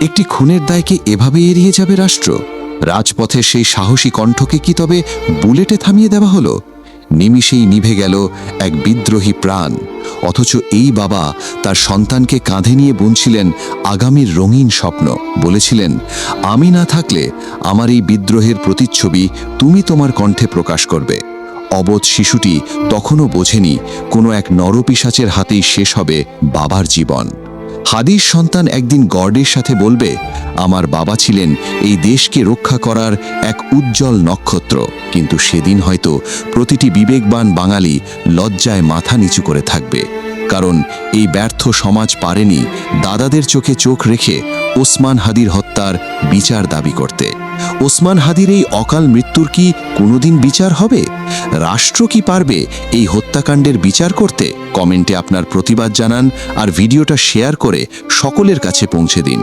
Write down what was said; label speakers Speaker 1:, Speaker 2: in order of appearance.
Speaker 1: একটি খুনের দায়কে এভাবে এড়িয়ে যাবে রাষ্ট্র। রাজপথের সেই সাহসী কণ্ঠকে কি তবে বুলেটে থামিয়ে দেওয়া হলো? নিমিষেই নিভে গেল এক বিদ্রোহী প্রাণ। অথচ এই বাবা তার সন্তানকে কাঁধে নিয়ে বুনছিলেন আগামীর রঙিন স্বপ্ন। বলেছিলেন, আমি না থাকলে আমার এই বিদ্রোহের প্রতিচ্ছবি তুমি তোমার কণ্ঠে প্রকাশ করবে। অবোধ শিশুটি তখনও বোঝেনি কোনো এক নরপিসাচের হাতেই শেষ হবে বাবার জীবন। হাদির সন্তান একদিন গর্ডের সাথে বলবে, আমার বাবা ছিলেন এই দেশকে রক্ষা করার এক উজ্জ্বল নক্ষত্র। কিন্তু সেদিন হয়তো প্রতিটি বিবেকবান বাঙালি লজ্জায় মাথা নিচু করে থাকবে। কারণ এই ব্যর্থ সমাজ পারেনি দাদাদের চোখে চোখ রেখে ওসমান হাদির হত্যার বিচার দাবি করতে। ওসমান হাদির এই অকাল মৃত্যুর কি কোনোদিন বিচার হবে? রাষ্ট্র কি পারবে এই হত্যাকাণ্ডের বিচার করতে? কমেন্টে আপনার প্রতিবাদ জানান আর ভিডিওটা শেয়ার করে সকলের কাছে পৌঁছে দিন।